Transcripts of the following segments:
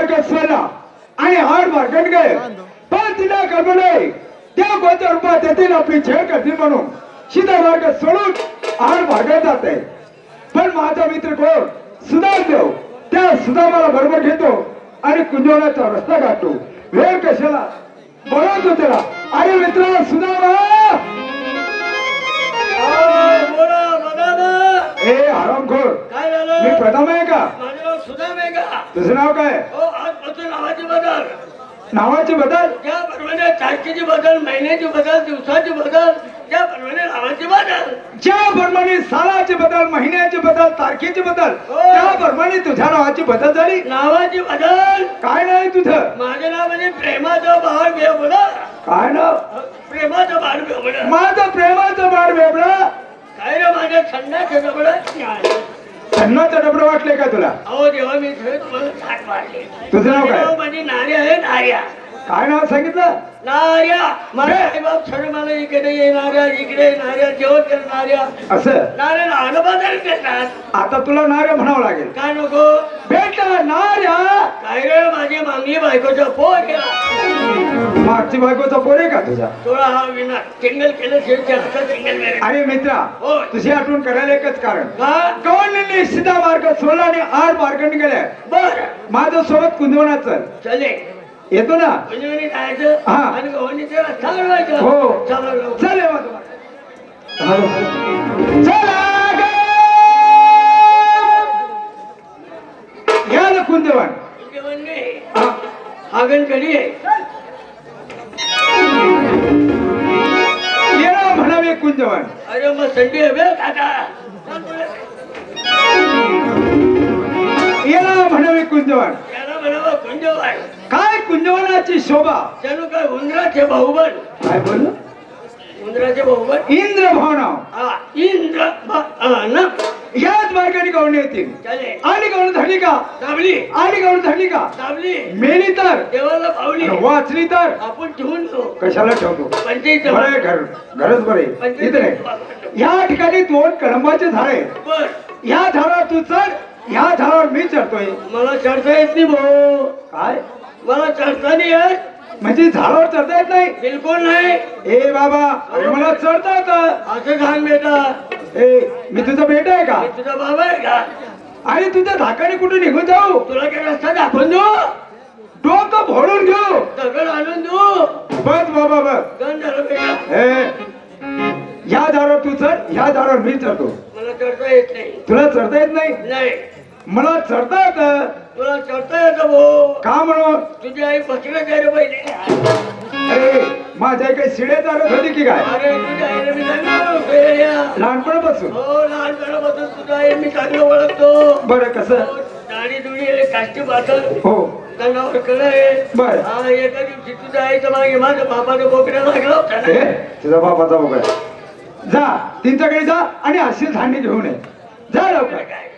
मार्ग सोडला आणि हाड मार्केट गेले पण तिला कल्पने त्या कोणत्या रूपात येतील आपली झेळ करतील म्हणून. सीधा मार्ग सोडून हाड मार्गात आहे. पण माझा मित्र कोण? सुधारदेव. त्या सुदामाला बरोबर घेतो आणि कुंजवण्याचा रस्ता काढतो. वेळ कशाला? बोलवतो त्याला. अरे मित्र सुदामा हरामखोर काय मी झालं प्रथम आहे का? माझं नाव सुदाम आहे का? तुझं नाव काय? हो नावाचे बदल. नावाचे बदल? ज्याप्रमाणे तारखेचे बदल महिन्याचे बदल दिवसाचे बदल त्याप्रमाणे नावाचे बदल. ज्या प्रमाणे सालाचे बदल महिन्याचे बदल तारखेचे बदल हो. त्याप्रमाणे तुझ्या नावाची बदल झाली? नावाचे बदल. काय नाही तुझं? माझं नाव म्हणजे प्रेमाचं बाळ बेवडा काय नाव? प्रेमाचं बाळ बेवडा माझं प्रेमाचं बाळ वेगळं काय रे माझ्या डबडं वाटलंय का तुला? अहो देवा मी खरं तुम्हाला थाट मारले. तुझं नाव काय? माझी नारी आहे नार्या काय नाव सांगितलं? नार्या माझे आई बाप सर्व मला इकडे येणाऱ्या इकडे येणाऱ्या जेवण करणाऱ्या असं? नारे लहान बाजार करतात. आता तुला नार्य म्हणावं लागेल. काय नको? बेटा नार्या काय रे माझी मागणी बायकोचा पो केला मागची बायकोचा पोरे का तुझा हा विना टिंगल केलं टिंगल अरे मित्रा. तुझी आठवण करायला एकच कारण का गव्हर्नमेंटने सीधा मार्ग सोडला आणि आड मार्गाने गेल्या बर माझ्या सोबत कुंदवनात चल चले येतो ना म्हणजे जायचं हा. आणि हो. चला लवकर. चल येवा तुम्हाला. हॅलो. चला ग! या ना कुंदवन जेवण नाही. हा. कधी आहे ना म्हणावे कुंजवन अरे मग संडी आहे बे काका ये ना म्हणावे कुंजवन याला म्हणावं कुंजवाय काय कुंजवनाची शोभा जणू काय उंदराचे भाऊबन काय बोललो उंदराचे भाऊबन इंद्र भावनाव हा इंद्र न याच मार्गाने गवणे येतील आणि गवण झाली का? दाबली. आणि गवण झाली का? दाबली. मेली तर. देवाला पावली वाचली तर. आपण ठेवून कशाला ठेवतो? आहे घर घरच बरे इथे या ठिकाणी दोन कळंबाचे झाड आहेत. बर. या झाडावर तू चढ. ह्या झाडावर मी चढतोय. मला चढता येत नाही भाऊ. काय? मला चढता नाही येत. म्हणजे झाडावर चढता येत नाही. बिलकुल नाही. ए बाबा अरे मला चढता येतं. असं सांग बेटा. ए मी तुझा बेटा आहे का? तुझा बाबा आहे का? आणि तुझ्या धाकाने कुठे निघून जाऊ? तुला काय रस्ता दाखवून देऊ? डोकं फोडून घेऊ. दगड आणून देऊ. बस बाबा बस. गण झालं बेटा. ए ह्या झाडावर तू चढ ह्या झाडावर मी चढतो. मला चढता येत नाही. तुला चढता येत नाही? नाही. मला चढता येतं. तुला चढता येतं भाऊ. का म्हणून? तुझी आई बसलं काय रे पहिले? अरे माझ्या आई काही शिडे चालत होती की काय? अरे तुझ्या आईला मी चांगलं. लहानपणापासून? हो लहानपणापासून तुझा आई मी चांगलं ओळखतो. बरं कसं? हो, दाढी दुडी आहे काष्टी पातळ हो. कळ बरं. हा एका दिवशी तुझ्या आईच्या मागे माझ्या बापाच्या बोकड्या लागला होता ना. ए तुझा बापाचा जा त्यांच्याकडे जा आणि अशी धान्य घेऊन ये. जा लवकर. काय?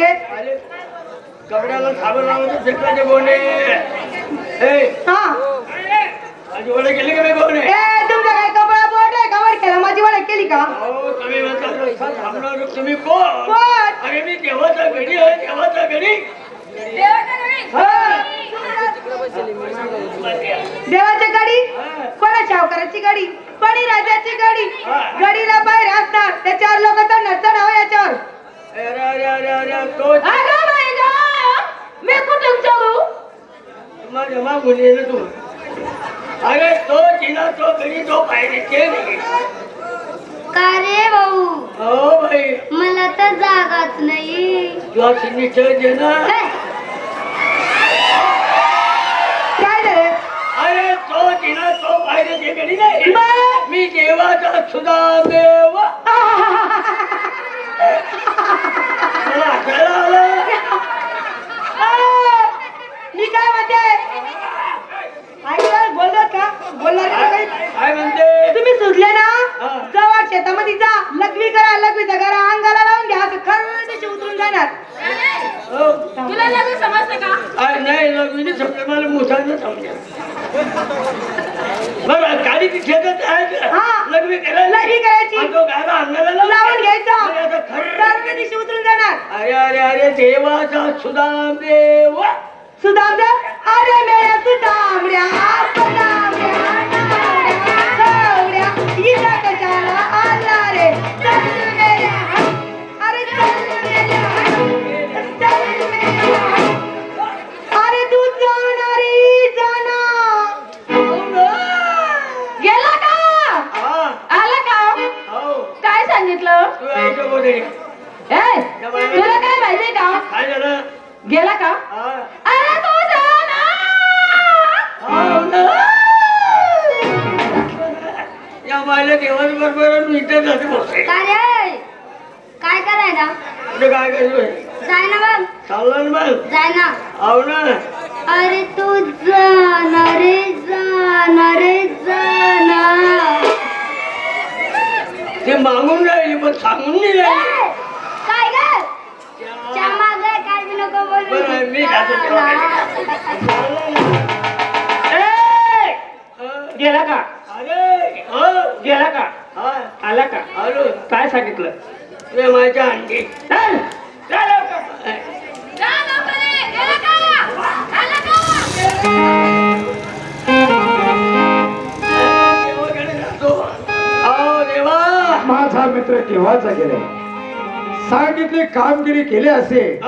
अरे कपड्याला साबण गोंडे ए हा. माझी वडे केली का मी गोंडे ए तुमचा काय कपडा बोट आहे? का वर केला. माझी वडक केली का? अहो तुम्ही म्हणता रस्ता थांबणार तुम्ही कोण? कोण? अरे मी देवाचा घडी आहे देवाचा घडी देवाची गाडी कोणा शावकाराची गाडी कोणी राजाची गाडी गाडीला बाहेर असणार. त्याच्यावर लोक चढणार चढावं याच्यावर. अरे बाई गं, मी कुठून चढू? माझ्या मागून ये ना तू. अरे तो जिना तो तो पाहिजे ते नाही. का रे भाऊ? हो भाई. मला तर जागाच नाही. तुला सिग्नेचर दे ना. हे, काय झालं? अरे तो जिना तो पाहिजे ते घडी नाही. बरं. मी देवाचा सुद्धा देव मला हसायला आलं आ, हो, मी काय म्हणते? या बायला देवाच बरोबर मी इथे जाते बोलते का रे? काय करायला? काय करतोय जाय ना चाललं ना मग? जाय ना. ना. अरे तू जाना रे जाना रे जाना ते मागून राहिली पण सांगून नाही राहिली. काय ग? ग काय बी नको बोलू. बरं, मी जातो तेव्हा. ए अं, गेला का? अरे हो गेला का? हा आला का? आलो. काय सांगितलं? माझ्या अंडी चल, चल. देवाकडे जातो अहो देवा. माझा मित्र केव्हाचा गेलाय? सांगितली कामगिरी केली असेल.